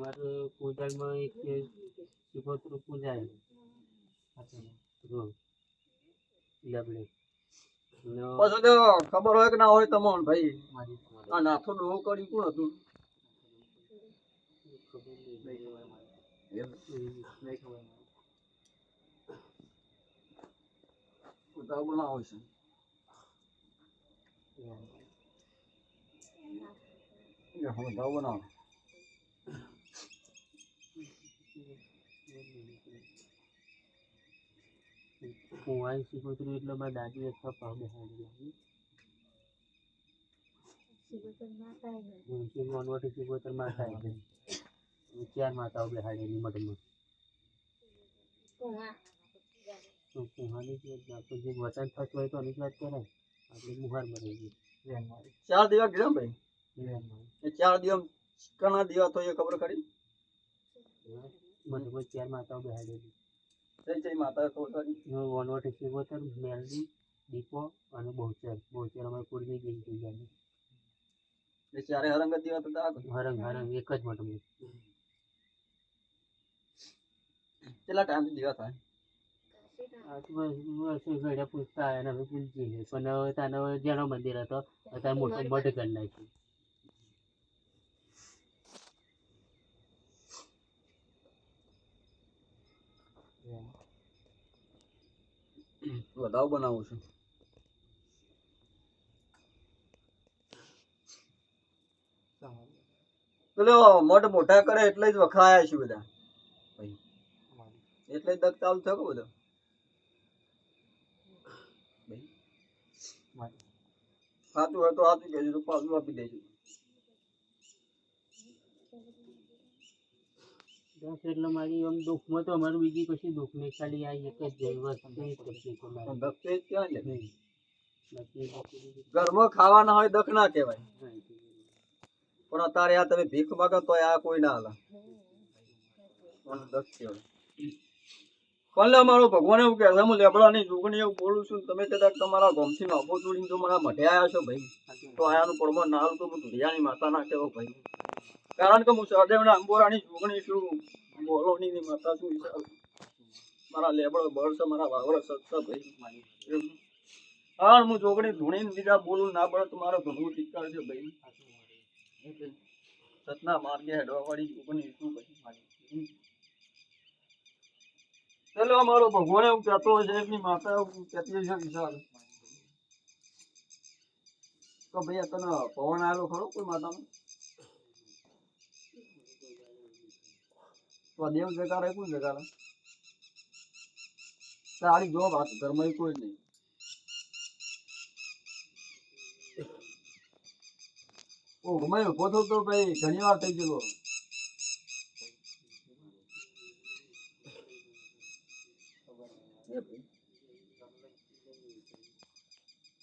અમારે પૂજામાં એક શિવોતરું ડબલે પછી તો ખબર હોય કે ના હોય તમને ભાઈ. આ નાથો ડોહો કરી કોણ હતું? ના હોય છે. એ હવે ઉતાવ બનાવો કુંવારી શિવોતરું એટલે મારા દાદી અથવા પાવ બેહાડી લાવી માતા છે ચાર માતાઓ બેહાડેલી મઠમાં તો કુંહાની જે વતન થતું હોય તો એની વાત કરાય. આપણે મુહારમાં રહીએ. ચાર દિવસ ગયા ભાઈ? ચાર દિવસ ઘણા દિવસ તો એ ખબર કરી મને ચાર માતાઓ બેહાડેલી જય જય માતા ખબર કરી વનવટી શિવોતર મેલડી દીપો અને બહુચર. બહુચર અમારે પૂર્વી ગઈ થઈ એટલે એ હરંગ હતા હરંગ હરંગ એક જ મઠમાં કેટલા ટાઈમ દિવસ થાય? ઘડ્યા પૂછતા આવ્યા હવે પૂછી પણ હવે ત્યાં જેનો મંદિર હતો અત્યારે મોટો મઢ કરી નાખ્યું. વધાવ બનાવું છું. પેલો મઢ મોટા કરે એટલે જ વખાયા છે બધા. એટલે જ દગ ચાલુ થયો બધો? સાચું હોય તો સાચું કહેજો પાછું આપી દેજો. બસ એટલે મારી આમ દુઃખમાં તો અમારું બીજી પછી દુઃખ નહીં ખાલી આ એક જ વસ્તુ તકલીફ અમારી છે ક્યાં બાકી ઘરમાં ખાવાના હોય દખ ના કહેવાય. પણ અત્યારે આ તમે ભીખ માગો તો આ કોઈ ના હાલે. દખ કહેવાય. પણ લે મારો ભગવાન એવું કે છે હું લેબડાની જોગણી એવું બોલું છું તમે કદાચ તમારા ગમથી નફો જોડીને જો મારા મઢે આવ્યા છો ભાઈ તો આયાનું પડમાં ના હાલ તો હું ધુરિયાની માતા ના કહેવો ભાઈ. કારણ કે હું સહદેવના અંબોરાની જોગણી છું. બોલોની માતા છું. મારા લેબડો બળ છે, મારા વાવડો સત ભાઈ. હા હું જોગણી ધૂણીને બીજા બોલું ના પડે તો મારો ઘણું ટીકાળ છે ભાઈ. સતના માર્ગે હેડવા વાળી જોગણી શું ભાઈ. ચાલો અમારો ભગવાન એવું કહેતો હોય છે, એમની માતા એવું કહેતી છે વિશાલ. તો ભાઈ તને પવન આવેલો ખરો કોઈ માતાનો? આ દેવ જગાડે, કોણ જગાડે? સારી જો વાત ઘરમાં કોઈ નહીં. ઓ, ઘરમાં ઊભો તો ભાઈ, ઘણી વાર થઈ ગયેલો.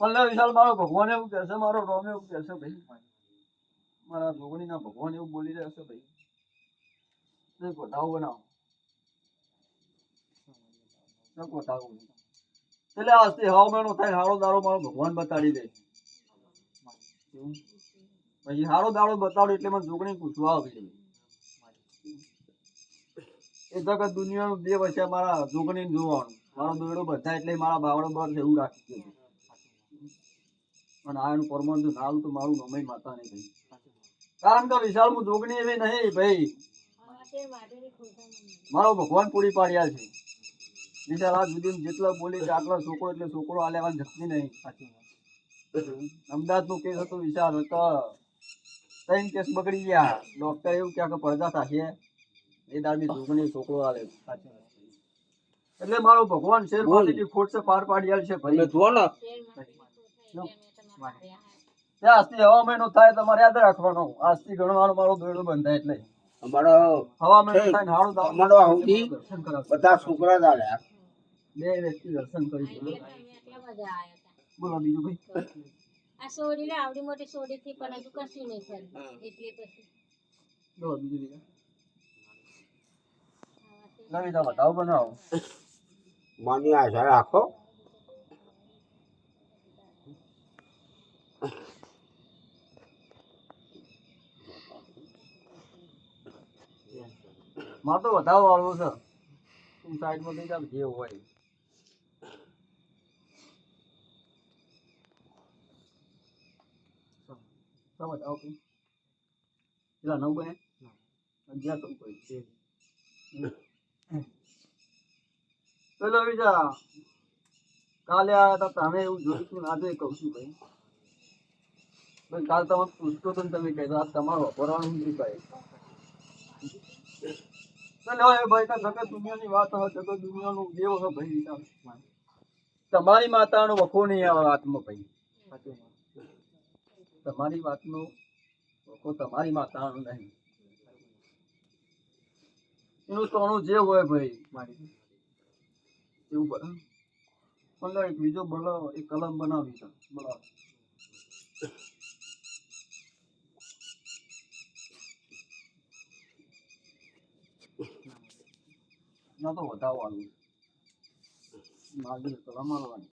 પલ્લે વિશાલ, મારો ભગવાન એવું કહેશે મારો રોમ એવું કહેશે ભાઈ. મારા જોગણીના ભગવાન એવું બોલી રહ્યા છે ભાઈ. તે કોઠાઓ બનાવો તે કોઠાઓ એટલે આજથી મારો જોગણી જોવાનું મારો દોડો બધા એટલે મારા બાવડો બર એવું રાખી દીધું પણ આનું પરમાન જો નાલ તો મારું નમય માતા નહીં કારણ કે વિશાળ હું જોગણી એવી નહીં ભાઈ મારો ભગવાન પૂરી પાડ્યા છે. બીજા રાત સુધી જેટલા બોલી કે આટલો છોકરો એટલે છોકરો આ લેવાની જતી નહીં. અમદાવાદનું કેસ હતું વિચાર તો ત્રણ કેસ બગડી ગયા. ડોક્ટર એવું ક્યાં કે પડદા થશે. એ દાડની જોગણી છોકરો આલે એટલે મારો ભગવાન શેર પાટીની ખોટ છે પાર પાડી છે ભાઈ ત્યાં આજથી હવા મહિનો થાય તમારે યાદ રાખવાનો. આજથી ગણવાનો મારો દોડો બંધાય એટલે. અમારો અમારો આવતી. બધા છોકરા દાડ્યા બે વ્યક્તિ દર્શન કરી બોલો બીજું ભાઈ. આ સોડી ને આવડી મોટી સોડી થી પણ હજુ કશું નહીં કર્યું એટલે પછી બોલો બીજું બીજું. નવી દા બતાવો બનાવો. માની આશા રાખો. મારે તો વધારે વાળવું છે. તું સાઈડમાં થઈ જાય જે હોય. સમજ આવો કઈ? પેલા નવ બને? અગિયાર તો કોઈ છે. પેલો બીજા કાલે આવ્યા હતા તમે એવું જોયું આજે કહું છું ભાઈ ભાઈ કાલ તમે પૂછતો તો તમે કહેતા આ તમારો વાપરવાનું શું ભાઈ તો જગત દુનિયાની વાત હવે જગત દુનિયાનું દેવ છે ભાઈ હિસાબ તમારી માતાનો વખો નહીં આવે વાતમાં ભાઈ. તમારી વાતનો વખો તમારી માતાનો નહીં. એનું સોનું જે હોય ભાઈ, મારી. એવું બધું મને એક બીજો બળ એક કલમ બનાવી બનાવો. ના તો મારી કલમ આવવાની